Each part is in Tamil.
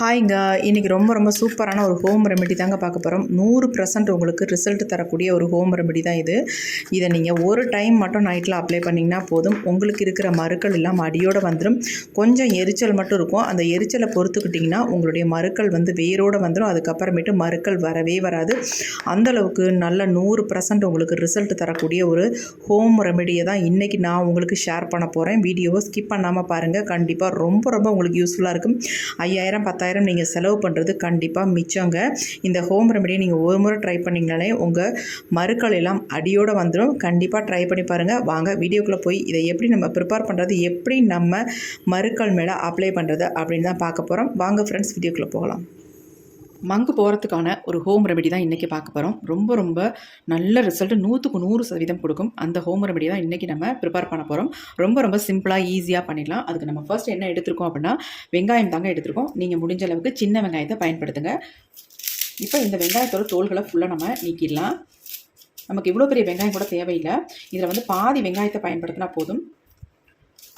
ஹாய்ங்க இன்றைக்கி ரொம்ப ரொம்ப சூப்பரான ஒரு ஹோம் ரெமெடி தாங்க பார்க்க போகிறோம் நூறு பர்சன்ட் உங்களுக்கு ரிசல்ட் தரக்கூடிய ஒரு ஹோம் ரெமெடி தான் இது. இதை நீங்கள் ஒரு டைம் மட்டும் நைட்டில் அப்ளை பண்ணிங்கன்னா போதும். உங்களுக்கு இருக்கிற மறுக்கள் எல்லாம் அடியோடு வந்துடும் கொஞ்சம் எரிச்சல் மட்டும் இருக்கும். அந்த எரிச்சலை பொறுத்துக்கிட்டிங்கன்னா உங்களுடைய மறுக்கள் வந்து வேரோடு வந்துடும் அதுக்கப்புறமேட்டு மறுக்கள் வரவே வராது. அந்தளவுக்கு நல்ல நூறு பர்சன்ட் உங்களுக்கு ரிசல்ட் தரக்கூடிய ஒரு ஹோம் ரெமெடியை தான் இன்றைக்கி நான் உங்களுக்கு ஷேர் பண்ண போகிறேன் வீடியோவை ஸ்கிப் பண்ணாமல் பாருங்கள் கண்டிப்பாக ரொம்ப ரொம்ப உங்களுக்கு யூஸ்ஃபுல்லாக இருக்கும். ஐயாயிரம் பத்தாயிரம் நீங்கள் செலவு பண்ணுறது கண்டிப்பாக மிச்சங்க. இந்த ஹோம் ரெமெடியை நீங்கள் ஒரு முறை ட்ரை பண்ணிங்கனாலே உங்கள் மறுக்கள் எல்லாம் அடியோடு வந்துடும் கண்டிப்பாக ட்ரை பண்ணி பாருங்கள் வாங்க வீடியோக்குள்ளே போய் இதை எப்படி நம்ம ப்ரிப்பேர் பண்ணுறது எப்படி நம்ம மறுக்கள் மேலே அப்ளை பண்ணுறது அப்படின்னு தான் பார்க்க போகிறோம் வாங்க ஃப்ரெண்ட்ஸ் வீடியோக்குள்ளே போகலாம். மங்கு போகிறதுக்கான ஒரு ஹோம் ரெமெடி தான் இன்றைக்கி பார்க்க போகிறோம் ரொம்ப ரொம்ப நல்ல ரிசல்ட் நூற்றுக்கு நூறு சதவீதம் கொடுக்கும் அந்த ஹோம் ரெமெடி தான் இன்றைக்கி நம்ம ப்ரிப்பேர் பண்ண போகிறோம் ரொம்ப ரொம்ப சிம்பிளாக ஈஸியாக பண்ணிடலாம். அதுக்கு நம்ம ஃபர்ஸ்ட் என்ன எடுத்திருக்கோம் அப்படின்னா வெங்காயம் தாங்க எடுத்திருக்கோம். நீங்கள் முடிஞ்ச அளவுக்கு சின்ன வெங்காயத்தை பயன்படுத்துங்க. இப்போ இந்த வெங்காயத்தோட தோள்களை ஃபுல்லாக நம்ம நீக்கிடலாம். நமக்கு இவ்வளோ பெரிய வெங்காயம் கூட தேவையில்லை. இதில் வந்து பாதி வெங்காயத்தை பயன்படுத்தினா போதும்.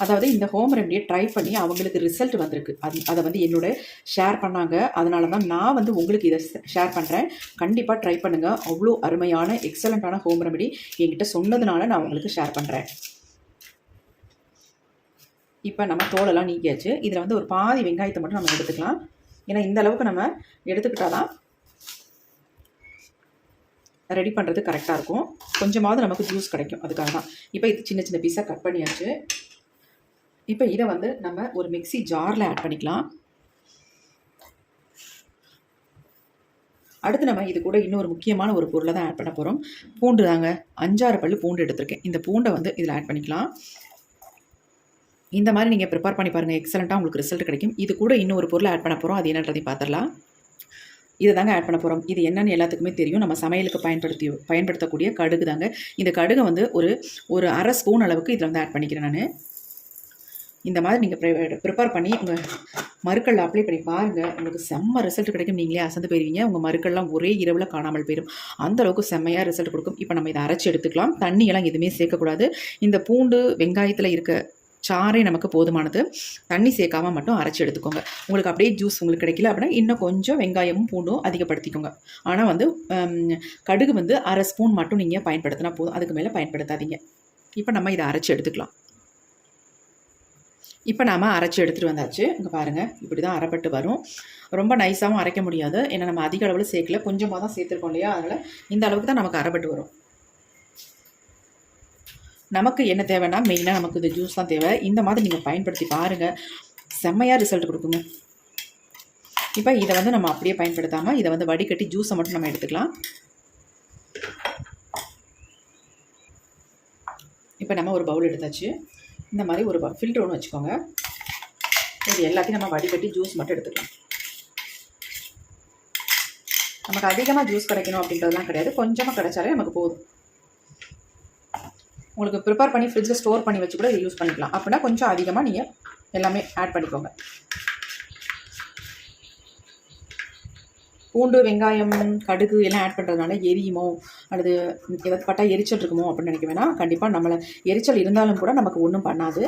அதாவது இந்த ஹோம் ரெமடியை ட்ரை பண்ணி அவங்களுக்கு ரிசல்ட் வந்திருக்கு. அது அதை வந்து என்னோட ஷேர் பண்ணாங்க. அதனால தான் நான் வந்து உங்களுக்கு இதை ஷேர் பண்ணுறேன் கண்டிப்பாக ட்ரை பண்ணுங்கள் அவ்வளோ அருமையான எக்ஸலண்ட்டான ஹோம் ரெமடி என்கிட்ட சொன்னதுனால நான் உங்களுக்கு ஷேர் பண்ணுறேன் இப்போ நம்ம தோலெல்லாம் நீக்கியாச்சு. இதில் வந்து ஒரு பாதி வெங்காயத்தை மட்டும் நம்ம எடுத்துக்கலாம். ஏன்னா இந்த அளவுக்கு நம்ம எடுத்துக்கிட்டால் தான் ரெடி பண்ணுறது கரெக்டாக இருக்கும். கொஞ்சமாவது நமக்கு ஜூஸ் கிடைக்கும். அதுக்காக தான் இப்போ இது சின்ன சின்ன பீஸாக கட் பண்ணியாச்சு. இப்போ இதை வந்து நம்ம ஒரு மிக்சி ஜாரில் ஆட் பண்ணிக்கலாம். அடுத்து நம்ம இது கூட இன்னொரு முக்கியமான ஒரு பொருளை தான் ஆட் பண்ண போகிறோம் பூண்டு தாங்க. அஞ்சாறு பல்லு பூண்டு எடுத்திருக்கேன். இந்த பூண்டை வந்து இதில் ஆட் பண்ணிக்கலாம். இந்த மாதிரி நீங்கள் ப்ரிப்பேர் பண்ணி பாருங்கள் எக்ஸலண்ட்டாக உங்களுக்கு ரிசல்ட் கிடைக்கும். இது கூட இன்னொரு பொருளை ஆட் பண்ண போகிறோம் அது என்னன்றதையும் பார்த்துடலாம் இதை தாங்க ஆட் பண்ண போகிறோம் இது என்னென்னு எல்லாத்துக்குமே தெரியும். நம்ம சமையலுக்கு பயன்படுத்தி பயன்படுத்தக்கூடிய கடுகு தாங்க. இந்த கடுகை வந்து ஒரு ஒரு அரை ஸ்பூன் அளவுக்கு இதில் வந்து ஆட் பண்ணிக்கிறேன் நான். இந்த மாதிரி நீங்கள் ப்ரிப்பேர் பண்ணி உங்கள் மருக்கள் அப்ளை பண்ணி பாருங்கள் உங்களுக்கு செம்ம ரிசல்ட் கிடைக்கும். நீங்களே அசந்து போயிருவீங்க. உங்கள் மருக்கள்லாம் ஒரே இரவில் காணாமல் போயிடும் அந்தளவுக்கு செம்மையாக ரிசல்ட் கொடுக்கும். இப்போ நம்ம இதை அரைச்சி எடுத்துக்கலாம். தண்ணியெல்லாம் எதுவுமே சேர்க்கக்கூடாது. இந்த பூண்டு வெங்காயத்தில் இருக்க சாறே நமக்கு போதுமானது. தண்ணி சேர்க்காம மட்டும் அரைச்சி எடுத்துக்கோங்க. உங்களுக்கு அப்படியே ஜூஸ் உங்களுக்கு கிடைக்கல அப்படின்னா இன்னும் கொஞ்சம் வெங்காயமும் பூண்டும் அதிகப்படுத்திக்கோங்க. ஆனால் வந்து கடுகு வந்து அரை ஸ்பூன் மட்டும் நீங்கள் பயன்படுத்தினா போதும். அதுக்கு மேலே பயன்படுத்தாதீங்க. இப்போ நம்ம இதை அரைச்சி எடுத்துக்கலாம். இப்போ நாம் அரைச்சி எடுத்துகிட்டு வந்தாச்சு. இங்கே பாருங்கள் இப்படி தான் அரைப்பட்டு வரும். ரொம்ப நைஸாகவும் அரைக்க முடியாது. ஏன்னா நம்ம அதிக அளவில் சேர்க்கல. கொஞ்சமாக தான் சேர்த்துருக்கோம் இல்லையா? அதனால் இந்த அளவுக்கு தான் நமக்கு அரைப்பட்டு வரும். நமக்கு என்ன தேவைன்னா மெயினாக நமக்கு இந்த ஜூஸ் தான் தேவை. இந்த மாதிரி நீங்கள் பயன்படுத்தி பாருங்கள் செம்மையாக ரிசல்ட் கொடுக்குங்க. இப்போ இதை வந்து நம்ம அப்படியே பயன்படுத்தாமல் இதை வந்து வடிகட்டி ஜூஸை மட்டும் நம்ம எடுத்துக்கலாம். இப்போ நம்ம ஒரு பவுல் எடுத்தாச்சு. இந்த மாதிரி ஒரு ஃபில்டர் ஒன்று வச்சுக்கோங்க. இது எல்லாத்தையும் நம்ம வடிகட்டி ஜூஸ் மட்டும் எடுத்துக்கலாம். நமக்கு அதிகமாக ஜூஸ் கிடைக்கணும் அப்படின்றதுலாம் கிடையாது. கொஞ்சமாக கிடைச்சாலே நமக்கு போதும். உங்களுக்கு ப்ரிப்பேர் பண்ணி ஃப்ரிட்ஜில் ஸ்டோர் பண்ணி வச்சு கூட இதை யூஸ் பண்ணிக்கலாம். அப்படின்னா கொஞ்சம் அதிகமாக நீங்கள் எல்லாமே ஆட் பண்ணிக்கோங்க. பூண்டு வெங்காயம் கடுகு எல்லாம் ஆட் பண்ணுறதுனால எரியுமோ? அல்லது எதாவது பட்டா எரிச்சல் இருக்குமோ அப்படின்னு நினைக்க வேணாம். கண்டிப்பாக நம்மளை எரிச்சல் இருந்தாலும் கூட நமக்கு ஒன்றும் பண்ணாது.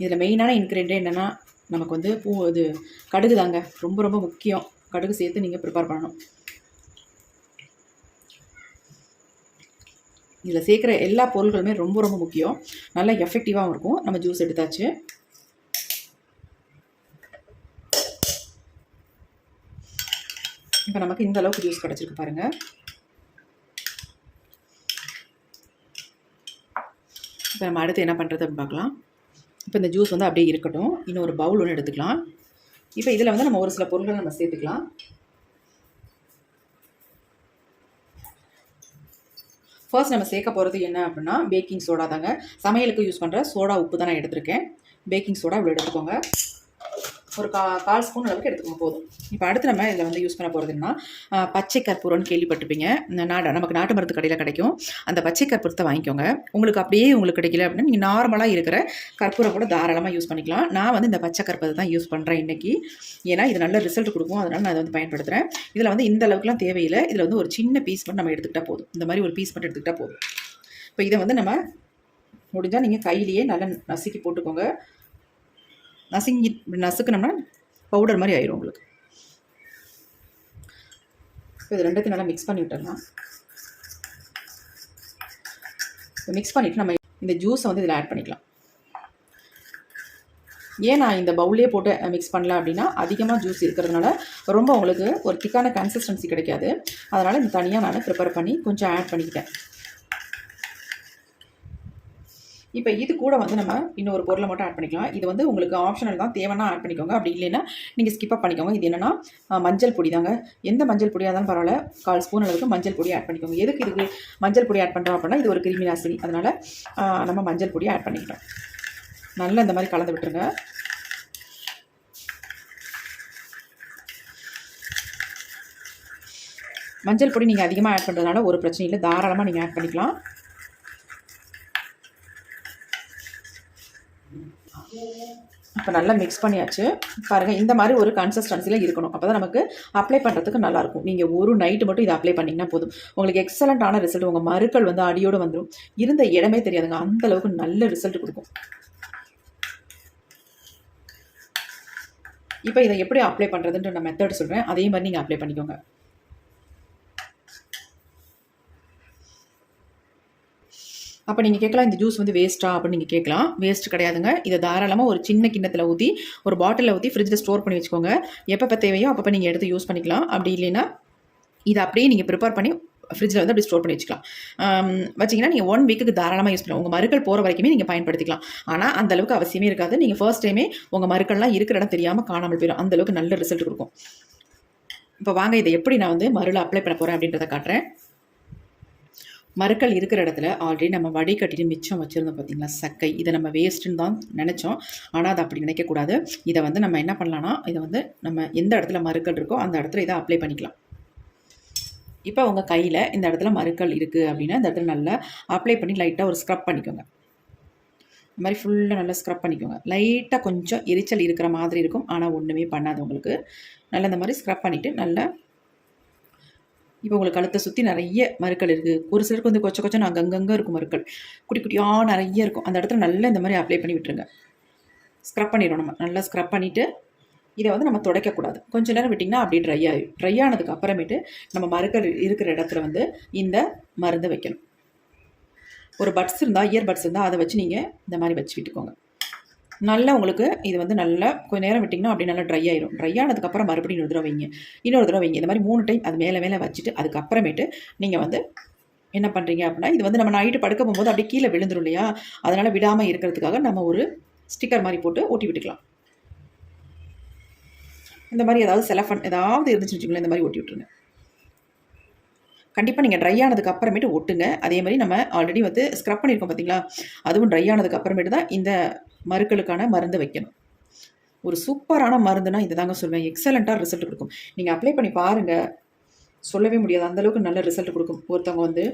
இதில் மெயினான இன்க்ரீடியன்ட் என்னென்னா நமக்கு வந்து பூ இது கடுகு தாங்க. ரொம்ப ரொம்ப முக்கியம். கடுகு சேர்த்து நீங்கள் ப்ரிப்பேர் பண்ணணும். இதில் சேர்க்குற எல்லா பொருள்களுமே ரொம்ப ரொம்ப முக்கியம். நல்லா எஃபெக்டிவாகவும் இருக்கும். நம்ம ஜூஸ் எடுத்தாச்சு. இப்போ நமக்கு இந்த அளவுக்கு ஜூஸ் கிடச்சிருக்கு பாருங்கள் இப்போ நம்ம அடுத்து என்ன பண்ணுறது அப்படின்னு பார்க்கலாம். இப்போ இந்த ஜூஸ் வந்து அப்படியே இருக்கட்டும். இன்னும் ஒரு பவுல் ஒன்று எடுத்துக்கலாம். இப்போ இதில் வந்து நம்ம ஒரு சில பொருட்களை நம்ம சேர்த்துக்கலாம். ஃபர்ஸ்ட் நம்ம சேர்க்க போகிறது என்ன அப்படின்னா பேக்கிங் சோடா தாங்க. சமையலுக்கு யூஸ் பண்ணுற சோடா உப்பு தான் நான் எடுத்திருக்கேன். பேக்கிங் சோடா இவ்வளோ எடுத்துக்கோங்க. ஒரு கா கால் ஸ்பூன் அளவுக்கு எடுத்துக்கோங்க போதும். இப்போ அடுத்து நம்ம இதில் வந்து யூஸ் பண்ண போகிறதுன்னா பச்சை கற்பூரம்னு கேள்விப்பட்டிருப்பீங்க. நாடு நமக்கு நாட்டு மருந்து கடையில் கிடைக்கும். அந்த பச்சை கற்பூரத்தை வாங்கிக்கோங்க. உங்களுக்கு அப்படியே உங்களுக்கு கிடைக்கல அப்படின்னா நீங்கள் நார்மலாக இருக்கிற கற்பூரம் கூட தாராளமாக யூஸ் பண்ணிக்கலாம். நான் வந்து இந்த பச்சை கற்பூரத்தை தான் யூஸ் பண்ணுறேன் இன்றைக்கி ஏன்னா இது நல்ல ரிசல்ட் கொடுக்கும். அதனால் நான் அதை வந்து பயன்படுத்துகிறேன் இதில் வந்து இந்த அளவுக்குலாம் தேவையில்லை. இதில் வந்து ஒரு சின்ன பீஸ் மட்டும் நம்ம எடுத்துக்கிட்டால் போதும். இந்த மாதிரி ஒரு பீஸ் மட்டும் எடுத்துக்கிட்டால் போதும். இப்போ இதை வந்து நம்ம முடிஞ்சால் நீங்கள் கையிலேயே நல்லா நசுக்கி போட்டுக்கோங்க. நசுங்கி இப்படி நசுக்குனோம்னா பவுடர் மாதிரி ஆயிரும் உங்களுக்கு. இப்போ இது ரெண்டுத்தையும் நல்லா மிக்ஸ் பண்ணி விட்டுடலாம். மிக்ஸ் பண்ணிவிட்டு நம்ம இந்த ஜூஸை வந்து இதில் ஆட் பண்ணிக்கலாம். ஏன் நான் இந்த பவுல்லே போட்டு மிக்ஸ் பண்ணல அப்படின்னா அதிகமாக ஜூஸ் இருக்கிறதுனால ரொம்ப உங்களுக்கு ஒரு திக்கான கன்சிஸ்டன்சி கிடைக்காது. அதனால் இந்த தனியாக நான் ப்ரிப்பேர் பண்ணி கொஞ்சம் ஆட் பண்ணிக்கிட்டேன். இப்போ இது கூட வந்து நம்ம இன்னொரு பொருளை மட்டும் ஆட் பண்ணிக்கலாம். இது வந்து உங்களுக்கு ஆப்ஷனல் தான். தேவைன்னா ஆட் பண்ணிக்கோங்க. அப்படி இல்லைன்னா நீங்கள் ஸ்கிப்பாக பண்ணிக்கோங்க. இது என்னென்னா மஞ்சள் பொடி தாங்க. எந்த மஞ்சள் பொடியாக இருந்தாலும் பரவாயில்ல. கால் ஸ்பூன் அளவுக்கு மஞ்சள் பொடி ஆட் பண்ணிக்கோங்க. எதுக்கு இதுக்கு மஞ்சள் பொடி ஆட் பண்ணுறோம் அப்படின்னா இது ஒரு கிருமி நாசினி. அதனால் நம்ம மஞ்சள் பொடி ஆட் பண்ணிக்கிட்டோம் நல்லா இந்த மாதிரி கலந்து விட்டுருங்க. மஞ்சள் பொடி நீங்கள் அதிகமாக ஆட் பண்ணுறதுனால ஒரு பிரச்சனையும் இல்லை. தாராளமாக நீங்கள் ஆட் பண்ணிக்கலாம். இப்போ நல்லா மிக்ஸ் பண்ணியாச்சு. பாருங்கள் இந்த மாதிரி ஒரு கன்சிஸ்டன்சியில் இருக்கணும். அப்போ தான் நமக்கு அப்ளை பண்ணுறதுக்கு நல்லாயிருக்கும் நீங்கள் ஒரு நைட்டு மட்டும் இதை அப்ளை பண்ணிங்கன்னா போதும். உங்களுக்கு எக்ஸலண்ட்டான ரிசல்ட் உங்கள் மறுக்கள் வந்து அடியோடு வந்துடும் இருந்த இடமே தெரியாதுங்க. அந்த அளவுக்கு நல்ல ரிசல்ட் கொடுக்கும். இப்போ இதை எப்படி அப்ளை பண்ணுறதுன்ற நான் மெத்தட் சொல்கிறேன் அதே மாதிரி நீங்கள் அப்ளை பண்ணிக்கோங்க. அப்போ நீங்கள் கேட்கலாம் இந்த ஜூஸ் வந்து வேஸ்ட்டா அப்படின்னு நீங்கள் கேட்கலாம். வேஸ்ட் கிடையாதுங்க. இதை தாராளமாக ஒரு சின்ன கிண்ணத்தில் ஊற்றி ஒரு பாட்டிலில் ஊற்றி ஃப்ரிட்ஜில் ஸ்டோர் பண்ணி வச்சுக்கோங்க. எப்பப்போ தேவையோ அப்பப்போ நீங்கள் எடுத்து யூஸ் பண்ணிக்கலாம். அப்படி இல்லைன்னா இதை அப்படியே நீங்கள் ப்ரிப்பேர் பண்ணி ஃப்ரிட்ஜில் வந்து அப்படி ஸ்டோர் பண்ணி வச்சுக்கலாம். வச்சிங்கன்னா நீங்கள் ஒன் வீக்குக்கு தாராளமாக யூஸ் பண்ணலாம். உங்கள் மருக்கள் போகிற வரைக்குமே நீங்கள் பயன்படுத்திக்கலாம். ஆனால் அந்த அளவுக்கு அவசியமே இருக்காது. நீங்கள் ஃபர்ஸ்ட் டைமே உங்கள் மறுக்கள்லாம் இருக்கிற இடம் தெரியாமல் காணாமல் போயிடும் அந்தளவுக்கு நல்ல ரிசல்ட் கொடுக்கும். இப்போ வாங்க இதை எப்படி நான் வந்து மருளை அப்ளை பண்ண போகிறேன் அப்படின்றத காட்டுறேன். மறுக்கல் இருக்கிற இடத்துல ஆல்ரெடி நம்ம வடிகட்டிட்டு மிச்சம் வச்சுருந்தோம் பார்த்திங்களா சக்கை. இதை நம்ம வேஸ்ட்டுன்னு தான் நினச்சோம். ஆனால் அதை அப்படி நினைக்கக்கூடாது. இதை வந்து நம்ம என்ன பண்ணலான்னா இதை வந்து நம்ம எந்த இடத்துல மறுக்கல் இருக்கோ அந்த இடத்துல இதை அப்ளை பண்ணிக்கலாம். இப்போ உங்கள் கையில் இந்த இடத்துல மறுக்கல் இருக்குது அப்படின்னா இந்த இடத்துல நல்லா அப்ளை பண்ணி லைட்டாக ஒரு ஸ்க்ரப் பண்ணிக்கோங்க. இந்த மாதிரி ஃபுல்லாக நல்லா ஸ்க்ரப் பண்ணிக்கோங்க. லைட்டாக கொஞ்சம் எரிச்சல் இருக்கிற மாதிரி இருக்கும். ஆனால் ஒன்றுமே பண்ணாது உங்களுக்கு. நல்லா இந்த மாதிரி ஸ்க்ரப் பண்ணிவிட்டு நல்லா இப்போ உங்களுக்கு கழுத்தை சுற்றி நிறைய மருக்கள் இருக்குது ஒரு சிலருக்கு வந்து கொச்ச கொச்சம் அங்கங்கே இருக்கும் மருக்கள். குட்டி குட்டியாக நிறைய இருக்கும். அந்த இடத்துல நல்லா இந்த மாதிரி அப்ளை பண்ணி விட்டுருங்க. ஸ்க்ரப் பண்ணிடுவோம் நம்ம. நல்லா ஸ்க்ரப் பண்ணிவிட்டு இதை வந்து நம்ம துடைக்கக்கூடாது. கொஞ்சம் நேரம் விட்டிங்கன்னா அப்படி ட்ரை ஆகிடும் ட்ரை ஆனதுக்கு அப்புறமேட்டு நம்ம மருக்கள் இருக்கிற இடத்துல வந்து இந்த மருந்தை வைக்கணும். ஒரு பட்ஸ் இருந்தால் இயர் பட்ஸ் இருந்தால் அதை வச்சு நீங்கள் இந்த மாதிரி வச்சு விட்டுக்கோங்க. நல்லா உங்களுக்கு இது வந்து நல்லா கொஞ்சம் நேரம் விட்டிங்கன்னா அப்படி நல்லா ட்ரை ஆயிடும் ட்ரை ஆனதுக்கப்புறம் மறுபடியும் இன்னொரு தடவை வைங்க. இன்னொரு தடவை வைங்க. இந்த மாதிரி மூணு டைம் அது மேலே மேலே வச்சுட்டு அதுக்கப்புறமேட்டு நீங்கள் வந்து என்ன பண்ணுறீங்க அப்படின்னா இது வந்து நம்ம நைட்டு படுக்க போகும்போது அப்படியே கீழே விழுந்துரும் இல்லையா? அதனால் விடாமல் இருக்கிறதுக்காக நம்ம ஒரு ஸ்டிக்கர் மாதிரி போட்டு ஓட்டி விட்டுக்கலாம். இந்த மாதிரி ஏதாவது செலஃபன் ஏதாவது இருந்துச்சு வச்சுக்கோங்களேன் இந்த மாதிரி ஓட்டி விட்டுருங்க. கண்டிப்பாக நீங்கள் ட்ரை ஆனதுக்கு அப்புறமேட்டு ஒட்டுங்க. அதே மாதிரி நம்ம ஆல்ரெடி வந்து ஸ்க்ரப் பண்ணியிருக்கோம் பார்த்தீங்களா அதுவும் ட்ரை ஆனதுக்கு அப்புறமேட்டு தான் இந்த மருக்களுக்கான மருந்து வைக்கணும். ஒரு சூப்பரான மருந்துனா இதை தாங்க சொல்வேன் எக்ஸலண்ட்டாக ரிசல்ட் கொடுக்கும். நீங்கள் அப்ளை பண்ணி பாருங்கள் சொல்லவே முடியாது. அந்தளவுக்கு நல்ல ரிசல்ட் கொடுக்கும். ஒருத்தவங்க வந்து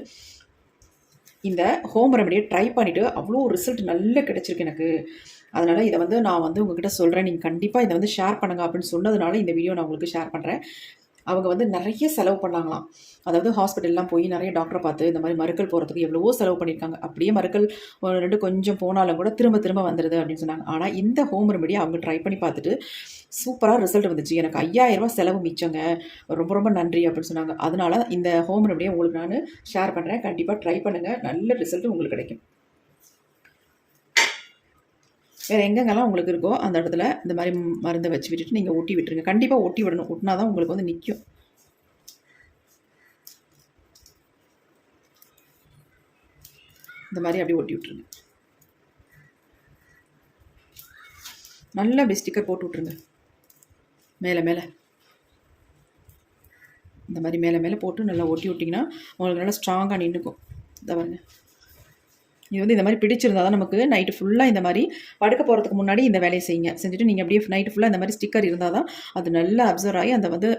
இந்த ஹோம் ரெமடியை ட்ரை பண்ணிவிட்டு அவ்வளோ ரிசல்ட் நல்ல கிடச்சிருக்கு எனக்கு. அதனால் இதை வந்து நான் வந்து உங்ககிட்ட சொல்கிறேன் நீங்கள் கண்டிப்பாக இதை வந்து ஷேர் பண்ணுங்கள் அப்படின்னு சொன்னதுனால இந்த வீடியோ நான் உங்களுக்கு ஷேர் பண்ணுறேன் அவங்க வந்து நிறைய செலவு பண்ணாங்களாம். அதாவது ஹாஸ்பிட்டல்லாம் போய் நிறைய டாக்டரை பார்த்து இந்த மாதிரி மறுக்கள் போகிறதுக்கு எவ்வளவோ செலவு பண்ணியிருக்காங்க. அப்படியே மறுக்கள் ரெண்டு கொஞ்சம் போனாலும் கூட திரும்ப திரும்ப வந்துடுது அப்படின்னு சொன்னாங்க. ஆனால் இந்த ஹோம் ரெமெடி அவங்க ட்ரை பண்ணி பார்த்துட்டு சூப்பராக ரிசல்ட் வந்துச்சு. எனக்கு ஐயாயிரரூபா செலவு மிச்சங்க. ரொம்ப ரொம்ப நன்றி அப்படின்னு சொன்னாங்க. அதனால இந்த ஹோம் ரெமடியை உங்களுக்கு நான் ஷேர் பண்ணுறேன் கண்டிப்பாக ட்ரை பண்ணுங்கள் நல்ல ரிசல்ட் உங்களுக்கு கிடைக்கும். வேறு எங்கெங்கெல்லாம் உங்களுக்கு இருக்கோ அந்த இடத்துல இந்த மாதிரி மருந்தை வச்சு விட்டுட்டு நீங்கள் ஒட்டி விட்டுருங்க. கண்டிப்பாக ஒட்டி விடணும். ஒட்டினா தான் உங்களுக்கு வந்து நிற்கும் இந்த மாதிரி அப்படியே ஒட்டி விட்டுருங்க. நல்லா அப்படி ஸ்டிக்கர் போட்டு விட்ருங்க மேலே மேலே. இந்த மாதிரி மேலே மேலே போட்டு நல்லா ஒட்டி விட்டிங்கன்னா உங்களுக்கு நல்லா ஸ்ட்ராங்காக நின்றுக்கும். இதை பாருங்கள் இது வந்து இந்த மாதிரி பிடிச்சிருந்தா தான் நமக்கு நைட்டு ஃபுல்லாக இந்த மாதிரி படுக்க போகிறதுக்கு முன்னாடி இந்த வேலையை செய்யுங்க. செஞ்சுட்டு நீங்கள் அப்படியே நைட்டு ஃபுல்லாக இந்த மாதிரி ஸ்டிக்கர் இருந்தால் தான் அது நல்லா அப்சர்வ் ஆகி அந்த வந்து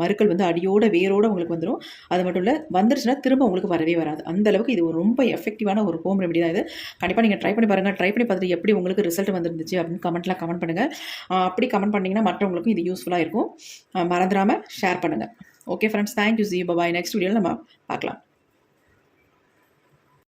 மறுக்கள் வந்து அடியோட வேரோடு உங்களுக்கு வந்துடும் அது மட்டும் இல்லை வந்துருச்சுன்னா திரும்ப உங்களுக்கு வரவே வராது. அந்த அளவுக்கு இது ரொம்ப எஃபெக்டிவான ஒரு ஹோம் ரெமெடி தான் இது. கண்டிப்பாக நீங்கள் ட்ரை பண்ணி பாருங்கள் ட்ரை பண்ணி பார்த்துட்டு எப்படி உங்களுக்கு ரிசல்ட் வந்துருந்துச்சு அப்படின்னு கமெண்ட்லாம் கமெண்ட் பண்ணுங்கள் அப்படி கமெண்ட் பண்ணிங்கன்னா மற்றவங்களுக்கும் இது யூஸ்ஃபுல்லாக இருக்கும். மறந்துடாமல் ஷேர் பண்ணுங்கள் okay friends thank you ji bye next வீடியோவில் நம்ம பார்க்கலாம்.